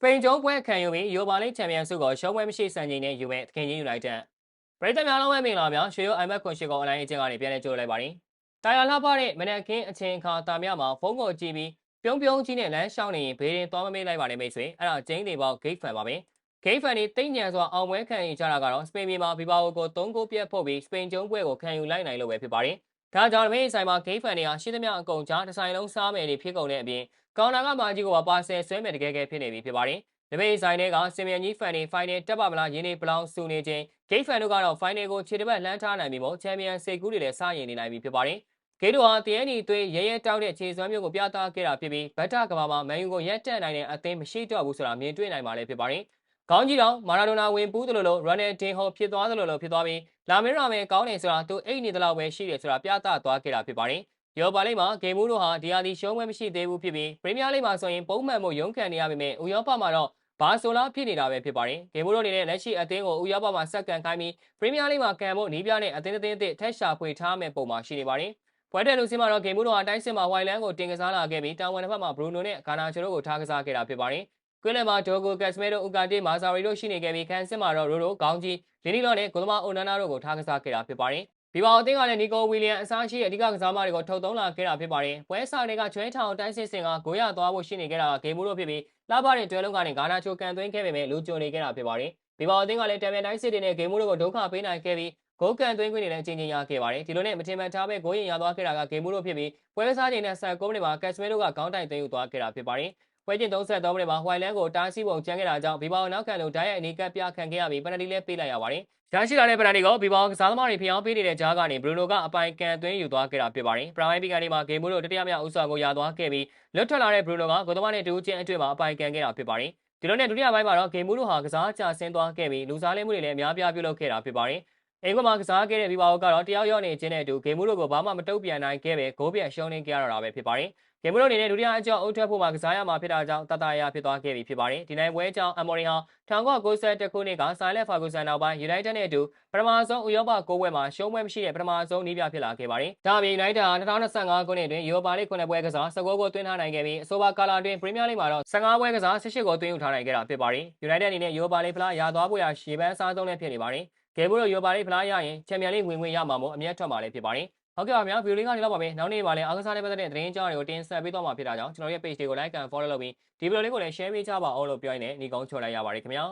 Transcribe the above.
စပိန်ကျုံးပွဲခံယူပြီးယူပါလိချန်ပီယံဆုကိုရှုံးပွဲမရှိစံချိန်နဲ့ယူမဲ့သခင်ချင်းယူလိုက်တဲ့ပရိသတ်များလုံးပဲမင်္ဂလာပါရွှေရိုး iMac ခွန်ရှိကော online အကျဉ်းကနေပြန်လည်ကြိုလိုက်ပါတယ်။တာယာလှပတဲ့မနက်ခင်းအချိန်အခါတာမြမှာဖုန်းကိုကြည့်ပြီးပြုံးပြုံးကြီးနဲ့လမ်းလျှောက်နေရင်ဘေးရင်သွားမမေးလိုက်ပါနဲ့မိတ်ဆွေအဲ့ဒါကျင်းတွေပေါက် gate fan ပါပဲ။ gate fan တွေတိတ်ညံစွာအောင်ပွဲခံယူကြတာကတော့စပိန်ပြည်မှာဘီဘာအိုကို3ဂိုးပြတ်ဖို့ပြီးစပိန်ကျုံးပွဲကိုခံယူလိုက်နိုင်လို့ပဲဖြစ်ပါတယ်။ ဒါကြောင့်မိတ်ဆိုင်မှာ gate fan တွေကရှင်းသမျှအကုန်ကြားတစ်ဆိုင်လုံးစားမယ်တွေဖြစ်ကုန်တဲ့အပြင်ကောင်နာကမာကြီးကိုပါပါဆယ်ဆွဲမယ်တကယ်ကဲဖြစ်နေပြီဖြစ်ပါတယ်။တပိတ်ဆိုင်တွေကစင်မြန်ကြီးဖန်တွေ final တက်ပါမလားရင်းနေပလောင်စုနေခြင်း gate fan တို့ကတော့ final ကိုခြေတစ်ပတ်လှမ်းထားနိုင်ပြီမို့ချန်ပီယံစိတ်ကူးတွေလည်းစရင်နေနိုင်ပြီဖြစ်ပါတယ်။ဂိတ်တို့ဟာတရန်နီသွေးရဲရဲတောက်တဲ့ခြေစွမ်းမျိုးကိုပြသခဲ့တာဖြစ်ပြီးဘတ်တာကဘာမှာမန်ယူကိုရက်တက်နိုင်တဲ့အသင်းမရှိတော့ဘူးဆိုတာမြင်တွေ့နိုင်ပါလေဖြစ်ပါတယ်။ ခေါင်းကြီးတော့မာရာဒိုနာဝင်ပူးသလိုလိုရန်နယ်ဒင်ဟိုဖြစ်သွားသလိုလိုဖြစ်သွားပြီးလာမင်းရာမဲကောင်းနေဆိုတာသူအိတ်နေသလောက်ပဲရှိတယ်ဆိုတာပြသသွားခဲ့တာဖြစ်ပါတယ်။ရောပါလိမ့်မှာဂေမူးတို့ဟာဒီယာဒီရှုံးပွဲမရှိသေးဘူးဖြစ်ပြီးပရီးမီးယားလိမ့်မှာဆိုရင်ပုံမှန်မှုရုန်းကန်နေရပေမဲ့ဥရောပမှာတော့ဘာဆိုလာဖြစ်နေတာပဲဖြစ်ပါတယ်။ဂေမိုးတို့အနေနဲ့လက်ရှိအသင်းကိုဥရောပမှာစက္ကန်ခိုင်းပြီးပရီးမီးယားလိမှာကန်ဖို့နီးပြနဲ့အသင်းအသင်းအသစ်ထက်ရှာဖွေထားမဲ့ပုံမှာရှိနေပါတယ်။ပွဲတယ်လူစင်းမှာတော့ဂေမိုးတို့ဟာတိုင်းစစ်မှာဝိုင်လန်ကိုတင်ကစားလာခဲ့ပြီးတာဝန်တစ်ဖက်မှာဘရူနိုနဲ့ဂါနာချိုတို့ကိုထားကစားခဲ့တာဖြစ်ပါတယ်။ ကွင်းလယ်မှာဒိုဂိုကက်စမဲတို့ဥကာတီမာဇာရီတို့ရှိနေခဲ့ပြီးခန်စစ်မှာတော့ရိုရိုခေါင်းကြီးလီနီလော့နဲ့ဂိုသမာအိုနာနာတို့ကိုထားကစားခဲ့တာဖြစ်ပါတယ်။ဘီဘာအသင်းကလည်းနီကိုဝီလီယံအစားရှိအဓိကကစားမတွေကိုထုတ်သုံးလာခဲ့တာဖြစ်ပါတယ်။ပွဲစားတွေကကျွဲထောင်တိုင်းစစ်စင်ကဂိုးရသွားဖို့ရှိနေခဲ့တာကဂေမိုးတို့ဖြစ်ပြီးလာပါတဲ့တွဲလုံးကနေဂါနာချိုကန်သွင်းခဲ့ပေမဲ့လူကြုံနေခဲ့တာဖြစ်ပါတယ်။ဘီဘာအသင်းကလည်းတမ်ပန်တိုင်းစစ်တွေနဲ့ဂေမိုးတို့ကိုဒုက္ခပေးနိုင်ခဲ့ပြီးဂိုးကန်သွင်းခွင့်တွေလည်းချင်းချင်းရခဲ့ပါတယ်။ဒီလိုနဲ့မထင်မှန်ထားပဲဂိုးရင်ရသွားခဲ့တာကဂေမိုးတို့ဖြစ်ပြီးပွဲစားချိန်နဲ့ဆက်ကုန်းတွေမှာကက်စမဲတို့ကခေါင်းတိုင်သွင်းယူသွားခဲ့တာဖြစ်ပါတယ်။ ပွဲချင်း33မိနစ်မှာဟွိုင်လန်ကိုတားဆီးပုံကျန်ခဲ့တာကြောင့်ဘီဘာနောက်ခံလို့ဓာတ်ရိုက်အနီးကပ်ပြခံခဲ့ရပြီးပနတီလည်းပေးလိုက်ရပါတယ်။ရရှိလာတဲ့ပနတီကိုဘီဘာကစားသမားတွေဖျောင်းပေးနေတဲ့ကြားကနေဘရူနိုကအပိုင်ကန်သွင်းယူသွားခဲ့တာဖြစ်ပါတယ်။ပရိုင်ပီကန်ဒီမှာဂေမိုးတို့တတိယမြောက်ဥဆောင်ကိုရသွားခဲ့ပြီးလွတ်ထွက်လာတဲ့ဘရူနိုကဂိုသမားနဲ့တူးချင်းအတွင်းမှာအပိုင်ကန်ခဲ့တာဖြစ်ပါတယ်။ဒီလိုနဲ့ဒုတိယပိုင်းမှာတော့ဂေမိုးတို့ဟာကစားကြဆင်းသွားခဲ့ပြီးလူစားလေးမှုတွေလည်းအများပြားပြုလုပ်ခဲ့တာဖြစ်ပါတယ်။ အိမ်ကမှာကစားခဲ့တဲ့ဘီဘာအိုကတော့တယောက်ရော့နေခြင်းနဲ့အတူဂေမိုးတို့ကိုဘာမှမတုံ့ပြန်နိုင်ခဲ့ပဲဂိုးပြန်ရှုံးနေကြရတာပဲဖြစ်ပါတယ်။ဂေမရိုအနေနဲ့ဒုတိယအကြောင်းအုပ်ထွက်ဖို့မှာကစားရမှာဖြစ်တာကြောင့်တတရာဖြစ်သွားခဲ့ပြီဖြစ်ပါတယ်။ဒီနိုင်ပွဲကြောင့်အမော်ရီဟာ1992ခုနှစ်ကဆိုင်လက်ဖာဂူဆန်နောက်ပိုင်းယူနိုက်တက်နဲ့အတူပထမဆုံးဥရောပကိုးပွဲမှာရှုံးပွဲမရှိတဲ့ပထမဆုံးနည်းပြဖြစ်လာခဲ့ပါတယ်။ဒါအပြင်ယူနိုက်တက်ဟာ2025ခုနှစ်တွင်ယူရိုပါလိခုနှစ်ပွဲကစား19ဂိုးသွင်းထားနိုင်ခဲ့ပြီးအဆိုပါကာလာတွင်ပရီးမီးယားလိမှာတော့15ပွဲကစား18ဂိုးသွင်းယူထားနိုင်ခဲ့တာဖြစ်ပါတယ်။ယူနိုက်တက်အနေနဲ့ယူရိုပါလိဖလားရသွားဖို့ရရှေ့ပန်းစားဆုံးလည်းဖြစ်နေပါတယ်။ ဂေဘိုလိုယူပါလိဖလားရရင်ချန်ပီယံလိဝင်ဝင်ရမှာမို့အမျက်ထွက်မှာလည်းဖြစ်ပါတယ်။ဟုတ်ကဲ့ပါဗျာဗီဒီယိုလေးကနေတော့ပါမယ်နောက်နေ့မှာလည်းအားကစားနဲ့ပတ်သက်တဲ့သတင်းကြောင်းတွေကိုတင်ဆက်ပေးသွားမှာဖြစ်တာကြောင့်ကျွန်တော်ရဲ့ page တွေကို like and follow လုပ်ပြီးဒီဗီဒီယိုလေးကိုလည်း share ပေးကြပါအောင်လို့ပြောရင်းနဲ့ညီကောင်းချော်လိုက်ရပါတယ်ခင်ဗျာ